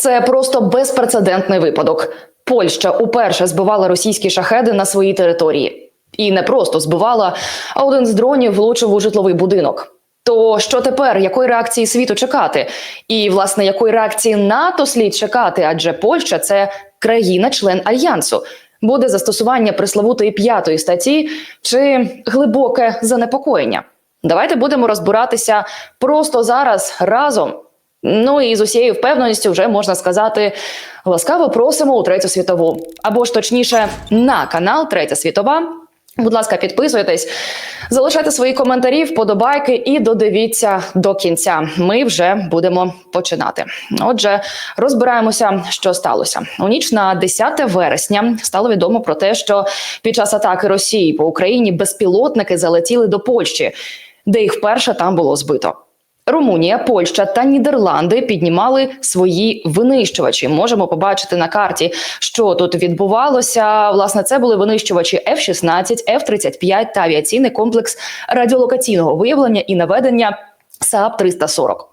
Це просто безпрецедентний випадок. Польща уперше збивала російські шахеди на своїй території, і не просто збивала, а один з дронів влучив у житловий будинок. То що тепер? Якої реакції світу чекати? І власне якої реакції НАТО слід чекати? Адже Польща це країна-член альянсу. Буде застосування пресловутої п'ятої статті чи глибоке занепокоєння? Давайте будемо розбиратися просто зараз разом. Ну і з усією впевненістю вже можна сказати ласкаво просимо у третю світову, або ж точніше на канал Третя світова. Будь ласка, підписуйтесь, залишайте свої коментарі, вподобайки і додивіться до кінця. Ми вже будемо починати. Отже, розбираємося, що сталося у ніч на 10 вересня. Стало відомо про те, що під час атаки Росії по Україні безпілотники залетіли до Польщі, де їх вперше там було збито. Румунія, Польща та Нідерланди піднімали свої винищувачі. Можемо побачити на карті, що тут відбувалося. Власне, це були винищувачі F-16, F-35 та авіаційний комплекс радіолокаційного виявлення і наведення САП 340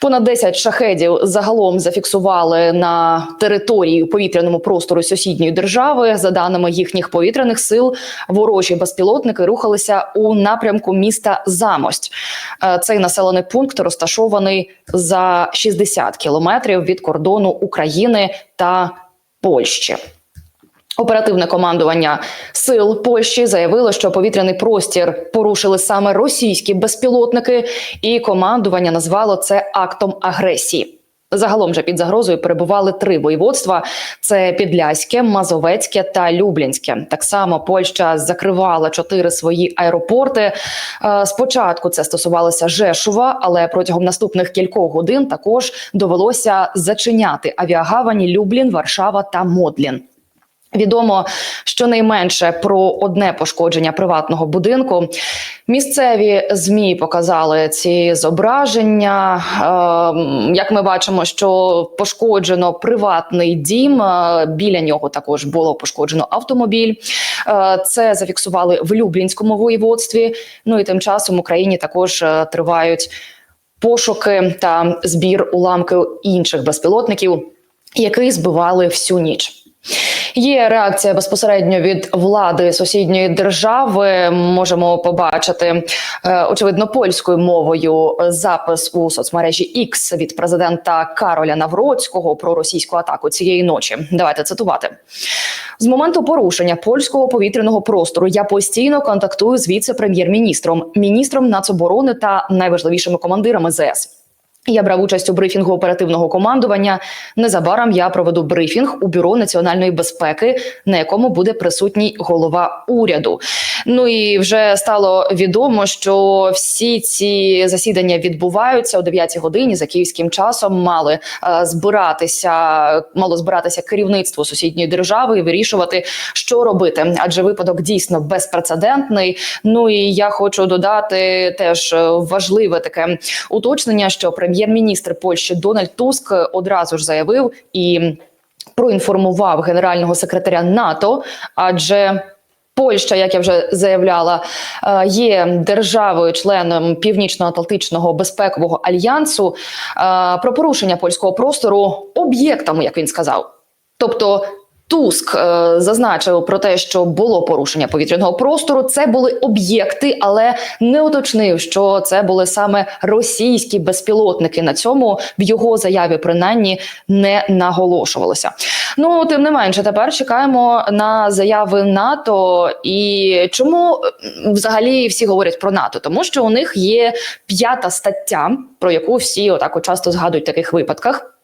Понад 10 шахедів загалом зафіксували на території повітряному простору сусідньої держави. За даними їхніх повітряних сил, ворожі безпілотники рухалися у напрямку міста Замость. Е, Цей населений пункт розташований за 60 кілометрів від кордону України та Польщі. Оперативне командування сил Польщі заявило, що повітряний простір порушили саме російські безпілотники, і командування назвало це актом агресії. Загалом же під загрозою перебували три воєводства: це Підляське, Мазовецьке та Люблінське. Так само Польща закривала чотири свої аеропорти. Е, Спочатку це стосувалося Жешува, але протягом наступних кількох годин також довелося зачиняти авіагавані Люблін, Варшава та Модлін. Відомо щонайменше про одне пошкодження приватного будинку. Місцеві змі показали ці зображення. Ем, Як ми бачимо, що пошкоджено приватний дім. е, Біля нього також було пошкоджено автомобіль. Е, Це зафіксували в Люблінському воєводстві. Ну і тим часом в Україні також е, тривають пошуки та збір уламків інших безпілотників, які збивали всю ніч. Є реакція безпосередньо від влади сусідньої держави. Можемо побачити е, очевидно польською мовою запис у соцмережі X від президента Кароля Навроцького про російську атаку цієї ночі. Давайте цитувати з моменту порушення польського повітряного простору. Я постійно контактую з віце-прем'єр-міністром, міністром нацоборони та найважливішими командирами ЗС. Я брав участь у брифінгу оперативного командування. Незабаром я проведу брифінг у бюро національної безпеки, на якому буде присутній голова уряду. Ну і вже стало відомо, що всі ці засідання відбуваються о 9 годині за київським часом. Мали е, збиратися, мало збиратися керівництво сусідньої держави і вирішувати, що робити. Адже випадок дійсно безпрецедентний. Ну і я хочу додати теж е, важливе таке уточнення, що прем'єр-міністр Польщі Дональд Туск одразу ж заявив і проінформував генерального секретаря НАТО, адже Польща, як я вже заявляла, е, є державою-членом Північно-Атлантичного безпекового альянсу е, про порушення польського простору об'єктами, як він сказав. Тобто Туск е, зазначив про те, що було порушення повітряного простору. Це були об'єкти, але не уточнив, що це були саме російські безпілотники. На цьому в його заяві принаймні не наголошувалося. Ну тим не менше, тепер чекаємо на заяви НАТО. І чому взагалі всі говорять про НАТО? Тому що у них є п'ята стаття, про яку всі отак часто згадують в таких випадках.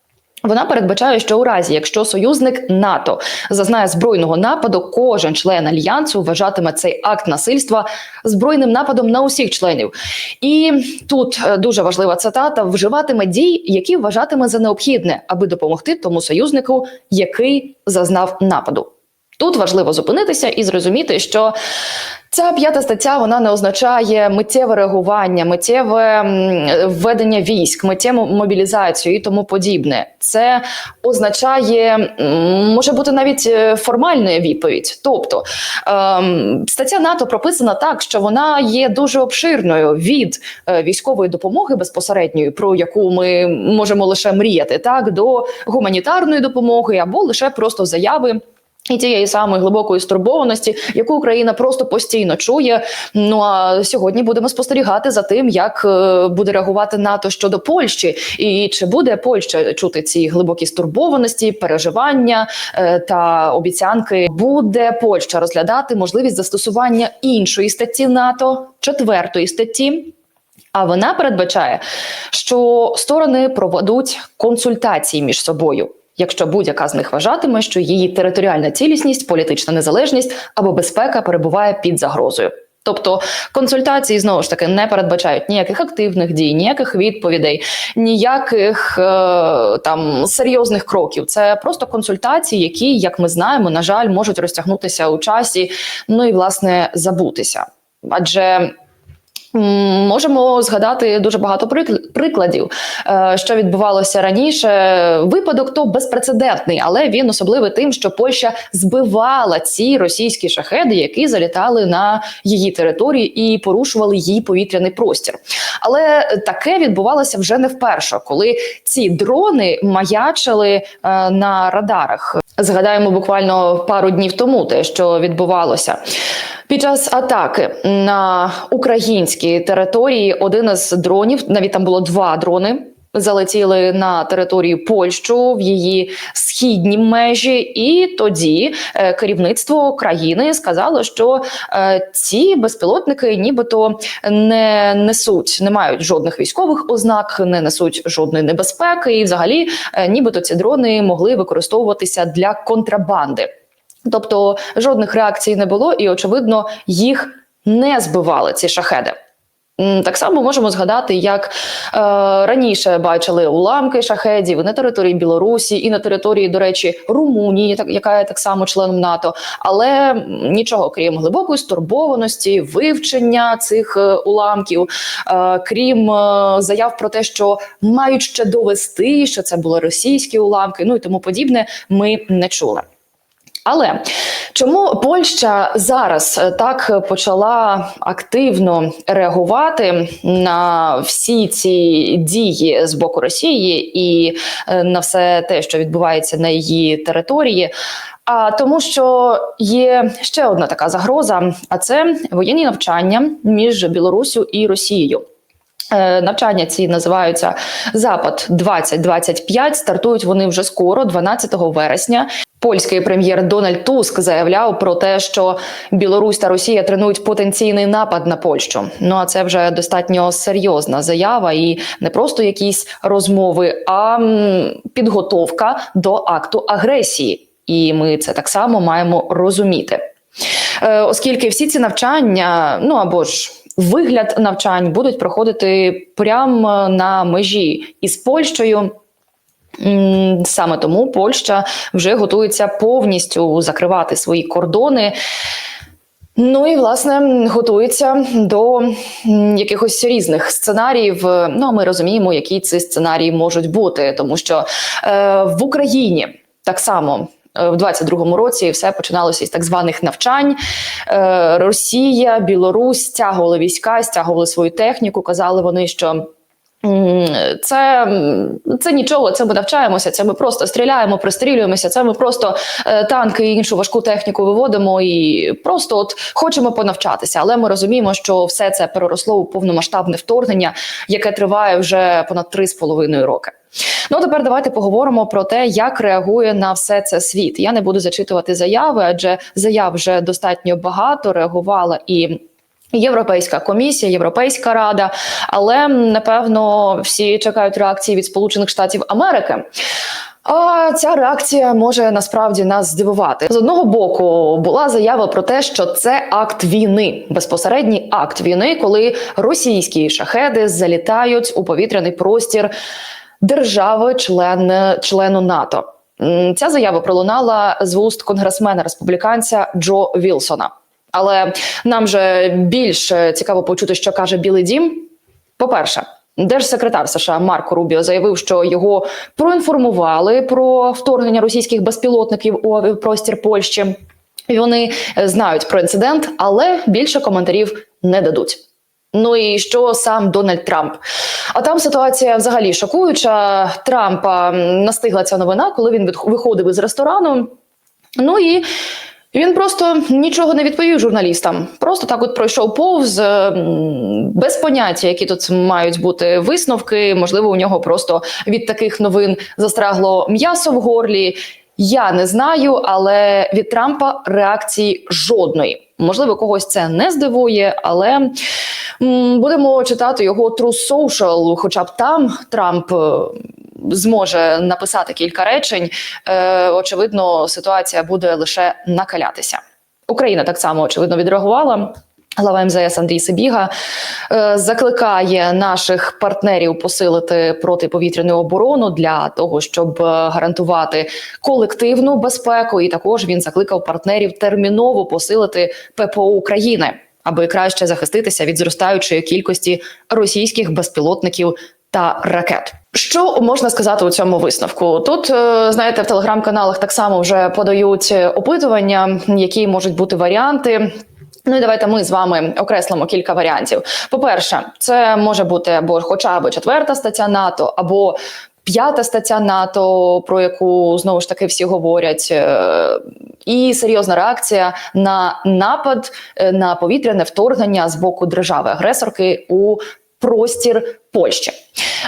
Вона передбачає, що у разі, якщо союзник НАТО зазнає збройного нападу, кожен член альянсу вважатиме цей акт насильства збройним нападом на усіх членів. І тут е, дуже важлива цитата: вживатиме дій, які вважатиме за необхідне, аби допомогти тому союзнику, який зазнав нападу. Тут важливо зупинитися і зрозуміти, що ця п'ята стаття вона не означає миттєве реагування, миттєве введення військ, миттєву мобілізацію і тому подібне. Це означає, може бути навіть е, формальна відповідь. Тобто ем, стаття НАТО прописана так, що вона є дуже обширною від е, військової допомоги безпосередньої, про яку ми можемо лише мріяти, так до гуманітарної допомоги або лише просто заяви. І тієї самої глибокої стурбованості, яку Україна просто постійно чує. Ну а сьогодні будемо спостерігати за тим, як е, буде реагувати НАТО щодо Польщі, і чи буде Польща чути ці глибокі стурбованості, переживання е, та обіцянки. Буде Польща розглядати можливість застосування іншої статті НАТО, четвертої статті. А вона передбачає, що сторони проведуть консультації між собою. Якщо будь-яка з них вважатиме, що її територіальна цілісність, політична незалежність або безпека перебуває під загрозою. Тобто консультації знову ж таки не передбачають ніяких активних дій, ніяких відповідей, ніяких е, там серйозних кроків. Це просто консультації, які, як ми знаємо, на жаль, можуть розтягнутися у часі, ну і власне забутися. Адже Можемо згадати дуже багато прикл- прикладів, е, що відбувалося раніше. Випадок то безпрецедентний, але він особливий тим, що Польща збивала ці російські шахеди, які залітали на її території і порушували її повітряний простір. Але таке відбувалося вже не вперше, коли ці дрони маячили е, на радарах. Згадаємо буквально пару днів тому те, що відбувалося. Під час атаки на українській території один із дронів, навіть там було два дрони. Залетіли на територію Польщу в її східні межі, і тоді е, керівництво країни сказало, що е, ці безпілотники, нібито не несуть, не мають жодних військових ознак, не несуть жодної небезпеки, і взагалі, е, нібито ці дрони могли використовуватися для контрабанди. Тобто жодних реакцій не було, і очевидно, їх не збивали ці шахеди. Так само можемо згадати, як е, раніше бачили уламки шахедів на території Білорусі, і на території, до речі, Румунії, так яка є так само членом НАТО, але нічого крім глибокої стурбованості, вивчення цих е, уламків, е, крім е, заяв про те, що мають ще довести, що це були російські уламки, ну і тому подібне, ми не чули. Але чому Польща зараз е, так почала активно реагувати на всі ці дії з боку Росії і е, на все те, що відбувається на її території? А тому, що є ще одна така загроза, а це воєнні навчання між Білоруссю і Росією. Е, Навчання ці називаються Запад 2025 Стартують вони вже скоро, 12 вересня. Польський прем'єр Дональд Туск заявляв про те, що Білорусь та Росія тренують потенційний напад на Польщу. Ну а це вже достатньо серйозна заява, і не просто якісь розмови, а підготовка до акту агресії. І ми це так само маємо розуміти. Е, оскільки всі ці навчання, ну або ж вигляд навчань будуть проходити прямо на межі із Польщею. Саме тому Польща вже готується повністю закривати свої кордони. Ну і власне готується до якихось різних сценаріїв. Ну а ми розуміємо, які ці сценарії можуть бути, тому що е, в Україні так само. е, В 22-му році все починалося із так званих навчань. Е, Росія, Білорусь стягували війська, стягували свою техніку. Казали вони, що Це, це нічого, це ми навчаємося, це ми просто стріляємо, пристрілюємося. Це ми просто е, танки і іншу важку техніку виводимо і просто от хочемо понавчатися. Але ми розуміємо, що все це переросло у повномасштабне вторгнення, яке триває вже понад три з половиною роки. Ну тепер давайте поговоримо про те, як реагує на все це світ. Я не буду зачитувати заяви, адже заяв вже достатньо багато реагувала і. Європейська комісія, Європейська рада, але напевно всі чекають реакції від Сполучених Штатів Америки. А ця реакція може насправді нас здивувати. З одного боку була заява про те, що це акт війни, безпосередній акт війни, коли російські шахеди залітають у повітряний простір держави, член, члену НАТО. Ця заява пролунала з вуст конгресмена республіканця Джо Вілсона. Але нам же більш е, цікаво почути, що каже Білий Дім. По-перше, держсекретар США Марко Рубіо заявив, що його проінформували про вторгнення російських безпілотників у авіапростір Польщі. Вони е, знають про інцидент, але більше коментарів не дадуть. Ну і що сам Дональд Трамп? А там ситуація взагалі шокуюча. Трампа настигла ця новина, коли він виходив із ресторану. Ну і він просто нічого не відповів журналістам. Просто так, от пройшов повз без поняття, які тут мають бути висновки. Можливо, у нього просто від таких новин застрагло м'ясо в горлі. Я не знаю, але від Трампа реакції жодної. Можливо, когось це не здивує, але будемо читати його True Social, хоча б там Трамп е, зможе написати кілька речень. Е, очевидно, ситуація буде лише накалятися. Україна так само очевидно відреагувала. Глава МЗС Андрій Сибіга е, закликає наших партнерів посилити протиповітряну оборону для того, щоб е, гарантувати колективну безпеку. І також він закликав партнерів терміново посилити ППО України, аби краще захиститися від зростаючої кількості російських безпілотників та ракет. Що можна сказати у цьому висновку? Тут е, знаєте, в телеграм-каналах так само вже подають е, опитування, які можуть бути варіанти. Ну і давайте ми з вами окреслимо кілька варіантів. По-перше, це може бути або хоча б четверта стаття НАТО, або п'ята стаття НАТО, про яку знову ж таки всі говорять, е, і серйозна реакція на напад на повітряне вторгнення з боку держави-агресорки у простір Польщі.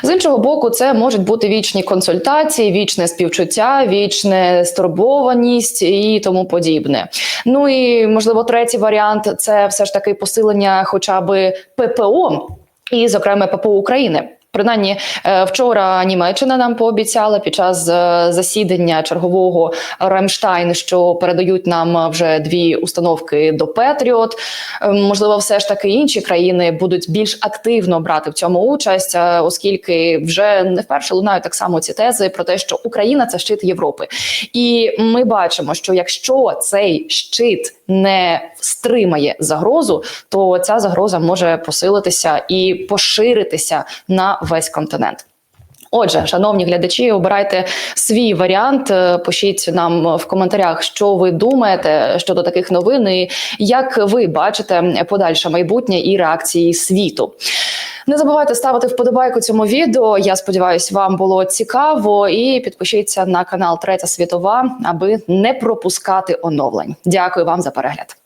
З іншого боку, це можуть бути вічні консультації, вічне співчуття, вічне стурбованість і тому подібне. Ну і можливо, третій варіант це все ж таки посилення, хоча би ППО, і зокрема ППО України. Принаймні, е, вчора Німеччина нам пообіцяла під час е, засідання чергового Рамштайн, що передають нам вже дві установки до Петріот. Е, Можливо, все ж таки інші країни будуть більш активно брати в цьому участь, е, оскільки вже не вперше лунають так само ці тези про те, що Україна це щит Європи, і ми бачимо, що якщо цей щит не стримає загрозу, то ця загроза може посилитися і поширитися на весь континент. Отже, шановні глядачі, обирайте свій варіант. е, Пишіть нам в коментарях, що ви думаєте щодо таких новин, і як ви бачите подальше майбутнє і реакції світу. Не забувайте ставити вподобайку цьому відео. Я сподіваюся, вам було цікаво. І підпишіться на канал Третя Світова, аби не пропускати оновлень. Дякую вам за перегляд.